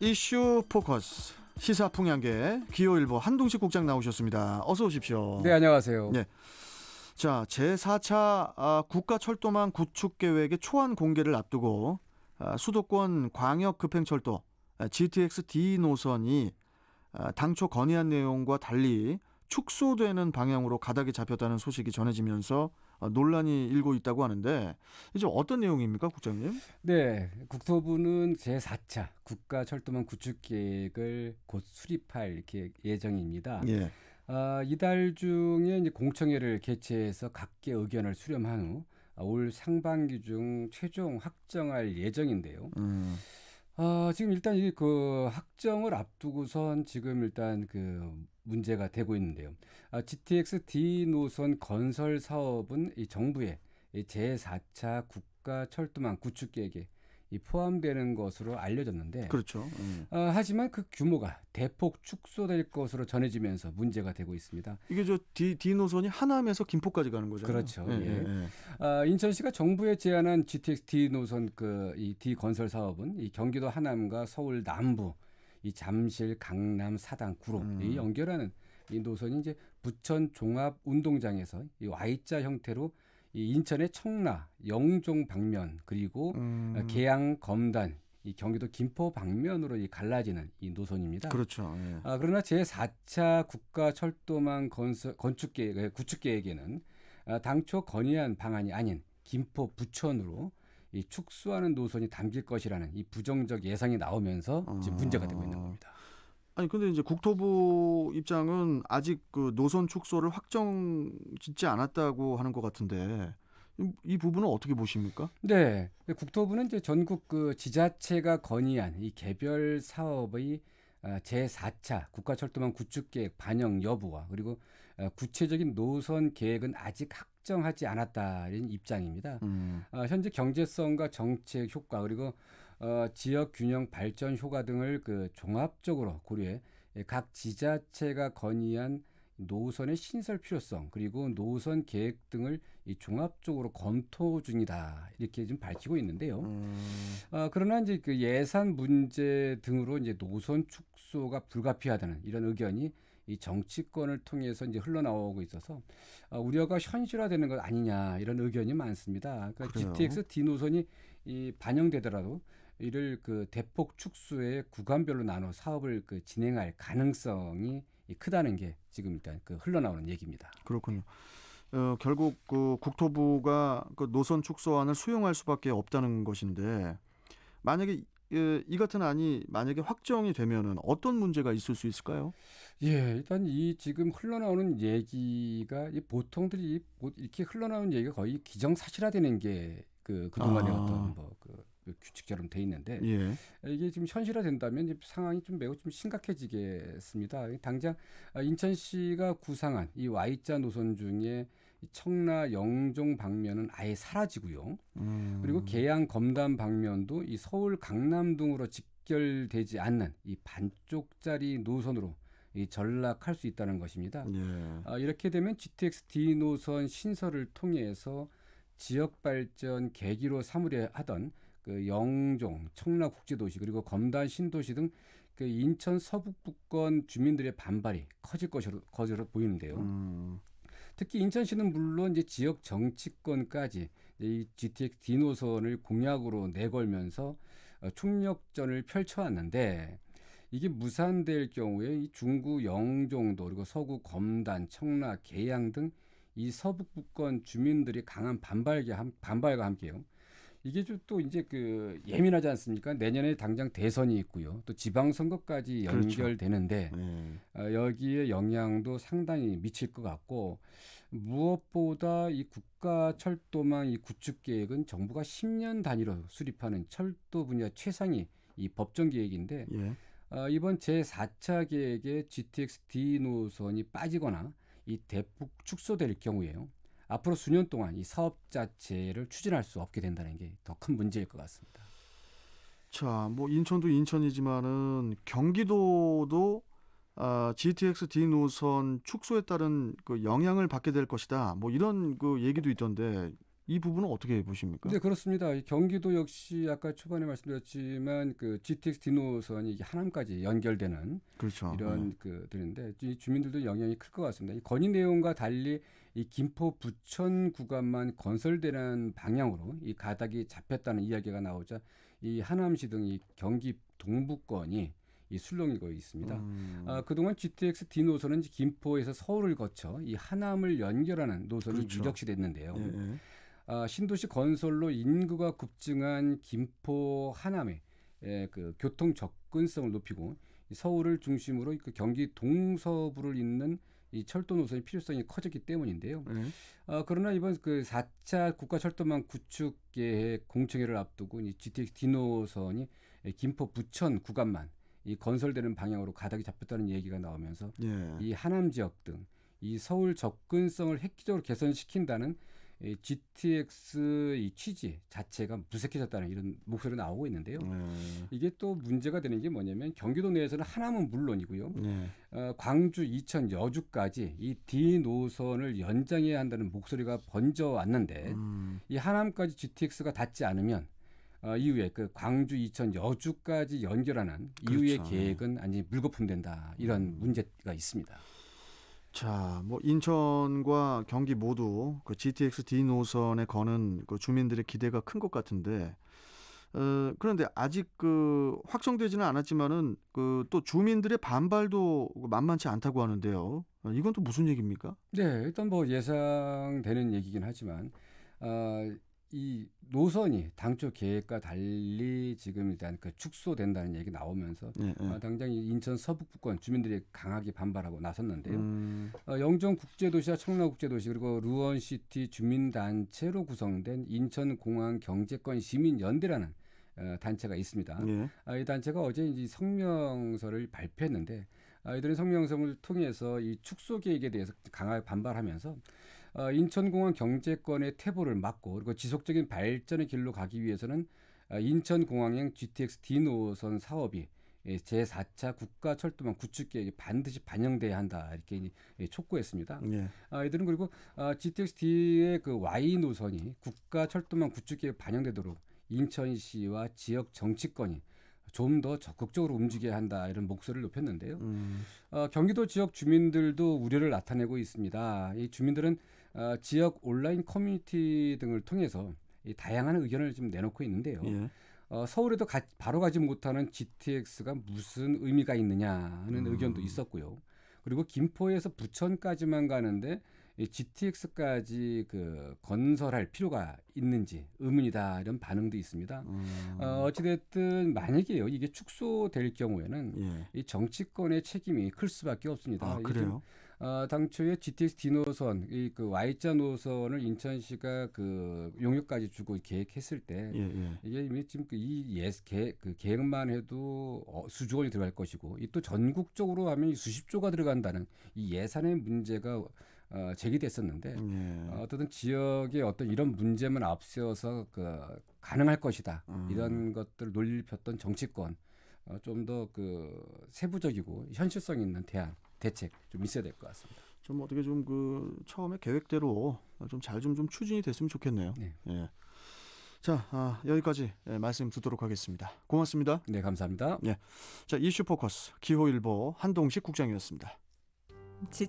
이슈 포커스 시사 풍향계 기호일보 한동식 국장 나오셨습니다. 어서 오십시오. 네, 안녕하세요. 네. 자, 제4차 아, 국가 철도망 구축 계획의 초안 공개를 앞두고 아, 수도권 광역 급행철도 아, GTX D 노선이 아, 당초 건의한 내용과 달리 축소되는 방향으로 가닥이 잡혔다는 소식이 전해지면서 아, 논란이 일고 있다고 하는데 이제 어떤 내용입니까, 국장님? 네, 국토부는 제4차 국가 철도망 구축 계획을 곧 수립할 예정입니다. 예. 아, 이달 중에 이제 공청회를 개최해서 각계 의견을 수렴한 후 아, 올 상반기 중 최종 확정할 예정인데요. 음. 아, 지금 일단 이 그 확정을 앞두고선 지금 일단 그 문제가 되고 있는데요. 아, GTX D 노선 건설 사업은 이 정부의 이 제4차 국가 철도망 구축 계획에 이 포함되는 것으로 알려졌는데 그렇죠. 음. 아, 하지만 그 규모가 대폭 축소될 것으로 전해지면서 문제가 되고 있습니다. 이게 저 D, D 노선이 하남에서 김포까지 가는 거잖아요. 그렇죠. 예, 예. 예, 예. 아, 인천시가 정부에 제안한 GTX D 노선 그 이 D 건설 사업은 이 경기도 하남과 서울 남부 이 잠실, 강남, 사당, 구로 음. 이 연결하는 이 노선이 이제 부천 종합 운동장에서 이 Y자 형태로 이 인천의 청라, 영종 방면 그리고 음, 계양, 검단 이 경기도 김포 방면으로 이 갈라지는 이 노선입니다. 그렇죠. 예. 아, 그러나 제 4차 국가 철도망 건설, 건축 계획, 구축 계획에는 아, 당초 건의한 방안이 아닌 김포 부천으로 이 축소하는 노선이 담길 것이라는 이 부정적 예상이 나오면서 지금 문제가 되고 있는 겁니다. 아 니 근데 이제 국토부 입장은 아직 그 노선 축소를 확정 짓지 않았다고 하는 것 같은데 이, 이 부분은 어떻게 보십니까? 네, 국토부는 이제 전국 그 지자체가 건의한 이 개별 사업의 아, 제4차 국가철도망 구축계획 반영 여부와 그리고 아, 구체적인 노선 계획은 아직 확정하지 않았다는 입장입니다. 음, 어, 현재 경제성과 정책 효과 그리고 어, 지역 균형 발전 효과 등을 그 종합적으로 고려해 예, 각 지자체가 건의한 노선의 신설 필요성 그리고 노선 계획 등을 이 종합적으로 검토 중이다 이렇게 좀 밝히고 있는데요. 음, 어, 그러나 이제 그 예산 문제 등으로 이제 노선 축소가 불가피하다는 이런 의견이 이 정치권을 통해서 이제 흘러나오고 있어서 어, 우려가 현실화되는 것 아니냐 이런 의견이 많습니다. 그러니까 그래요? GTX D 노선이 이 반영되더라도 이를 그 대폭 축소의 구간별로 나눠 사업을 그 진행할 가능성이 이 크다는 게 지금 일단 그 흘러나오는 얘기입니다. 그렇군요. 어, 결국 그 국토부가 그 노선 축소안을 수용할 수밖에 없다는 것인데 만약에 예, 이 같은 안이 만약에 확정이 되면은 어떤 문제가 있을 수 있을까요? 예, 일단 이 지금 흘러나오는 얘기가 이 보통들이 이 이렇게 흘러나오는 얘기가 거의 기정사실화되는 게 그 그동안의 아. 어떤 뭐그 그 규칙처럼 돼 있는데 예. 이게 지금 현실화된다면 상황이 좀 매우 좀 심각해지겠습니다. 당장 아, 인천시가 구상한 이 Y자 노선 중에 이 청라 영종 방면은 아예 사라지고요. 음, 그리고 계양 검담 방면도 이 서울 강남 등으로 직결되지 않는 이 반쪽짜리 노선으로 이 전락할 수 있다는 것입니다. 예. 아, 이렇게 되면 GTX D 노선 신설을 통해서 지역 발전 계기로 삼으려 하던 그 영종, 청라 국제도시 그리고 검단 신도시 등 그 인천 서북부권 주민들의 반발이 커질 것으로, 것으로 보이는데요. 음, 특히 인천시는 물론 이제 지역 정치권까지 이 GTX D 노선을 공약으로 내걸면서 어, 총력전을 펼쳐왔는데 이게 무산될 경우에 이 중구 영종도 그리고 서구 검단, 청라, 계양 등 이 서북부권 주민들이 강한 반발과 함께요. 이게 좀 또 이제 그 예민하지 않습니까? 내년에 당장 대선이 있고요. 또 지방선거까지 그렇죠. 연결되는데 예. 어, 여기에 영향도 상당히 미칠 것 같고 무엇보다 이 국가 철도망 이 구축 계획은 정부가 10년 단위로 수립하는 철도 분야 최상위 이 법정 계획인데 예. 어, 이번 제 4차 계획에 GTX D 노선이 빠지거나 이 대폭 축소될 경우에요. 앞으로 수년 동안 이 사업 자체를 추진할 수 없게 된다는 게 더 큰 문제일 것 같습니다. 자, 뭐 인천도 인천이지만은 경기도도 아, GTX D 노선 축소에 따른 그 영향을 받게 될 것이다. 뭐 이런 그 얘기도 있던데 이 부분은 어떻게 보십니까? 네 그렇습니다. 이 경기도 역시 아까 초반에 말씀드렸지만 그 GTX 디노선이 이게 하남까지 연결되는 그렇죠. 이런 네. 그 들인데 이 주민들도 영향이 클 것 같습니다. 이 건의 내용과 달리 이 김포 부천 구간만 건설되는 방향으로 이 가닥이 잡혔다는 이야기가 나오자 이 하남시 등 이 경기 동부권이 이 술렁이고 있습니다. 음, 아, 그동안 GTX D 노선은 김포에서 서울을 거쳐 이 하남을 연결하는 노선이 그렇죠. 유력시됐는데요. 예, 예. 아, 신도시 건설로 인구가 급증한 김포 하남의 예, 그 교통 접근성을 높이고 이 서울을 중심으로 그 경기 동서부를 잇는 이 철도 노선의 필요성이 커졌기 때문인데요. 예. 아, 그러나 이번 그 4차 국가 철도망 구축 계획 공청회를 앞두고 이 GTX D 노선이 예, 김포 부천 구간만 이 건설되는 방향으로 가닥이 잡혔다는 얘기가 나오면서 예. 이 하남 지역 등 이 서울 접근성을 획기적으로 개선시킨다는 이 GTX 이 취지 자체가 무색해졌다는 이런 목소리가 나오고 있는데요. 예. 이게 또 문제가 되는 게 뭐냐면 경기도 내에서는 하남은 물론이고요. 예. 어, 광주, 이천, 여주까지 이 D 노선을 연장해야 한다는 목소리가 번져 왔는데 음, 이 하남까지 GTX가 닿지 않으면 어, 이후에 그 광주, 이천, 여주까지 연결하는 이후의 그렇죠. 계획은 완전히 물거품 된다 이런 음. 문제가 있습니다. 자, 뭐 인천과 경기 모두 그 GTX D 노선에 거는 그 주민들의 기대가 큰 것 같은데, 어, 그런데 아직 그 확정되지는 않았지만은 그 또 주민들의 반발도 만만치 않다고 하는데요. 어, 이건 또 무슨 얘기입니까? 네, 일단 뭐 예상되는 얘기긴 하지만 어, 이 노선이 당초 계획과 달리 지금 일단 그 축소된다는 얘기 나오면서 예, 예. 어, 당장 이 인천 서북부권 주민들이 강하게 반발하고 나섰는데요. 음, 어, 영정 국제도시와 청라 국제도시 그리고 루원시티 주민단체로 구성된 인천공항 경제권 시민연대라는 어, 단체가 있습니다. 예. 아, 이 단체가 어제 이제 성명서를 발표했는데 아, 이들은 성명서를 통해서 이 축소 계획에 대해서 강하게 반발하면서 어, 인천공항 경제권의 퇴보를 막고 그리고 지속적인 발전의 길로 가기 위해서는 아, 인천공항행 GTX D 노선 사업이 예, 제4차 국가 철도망 구축 계획에 반드시 반영돼야 한다 이렇게 예, 촉구했습니다. 예. 아, 이들은 그리고 아, GTX D의 그 Y 노선이 국가 철도망 구축 계획에 반영되도록 인천시와 지역 정치권이 좀 더 적극적으로 움직여야 한다 이런 목소리를 높였는데요. 음, 어, 경기도 지역 주민들도 우려를 나타내고 있습니다. 이 주민들은 어, 지역 온라인 커뮤니티 등을 통해서 이 다양한 의견을 지금 내놓고 있는데요. 예. 어, 서울에도 가, 바로 가지 못하는 GTX가 무슨 의미가 있느냐 하는 음. 의견도 있었고요. 그리고 김포에서 부천까지만 가는데 이 GTX까지 그 건설할 필요가 있는지 의문이다 이런 반응도 있습니다. 음, 어, 어찌됐든 만약에요 이게 축소될 경우에는 예. 이 정치권의 책임이 클 수밖에 없습니다. 아, 그래요? 어, 당초에 GTX D 노선, 이 그 Y자 노선을 인천시가 그 용역까지 주고 계획했을 때 예, 예. 이게 이미 지금 그이 예, 계, 그 계획만 해도 어, 수조 원이 들어갈 것이고 이 또 전국적으로 하면 이 수십조가 들어간다는 이 예산의 문제가 어, 제기됐었는데 예. 어, 어떤 지역의 어떤 이런 문제만 앞세워서 그 가능할 것이다 음. 이런 것들 논리를 폈던 정치권 어, 좀 더 그 세부적이고 현실성 있는 대안 대책 좀 있어야 될 것 같습니다. 좀 어떻게 좀 그 처음에 계획대로 좀 잘 좀좀 추진이 됐으면 좋겠네요. 네. 예. 자, 아, 여기까지 예, 말씀 듣도록 하겠습니다. 고맙습니다. 네 감사합니다. 자, 이슈 포커스 기호일보 한동식 국장이었습니다.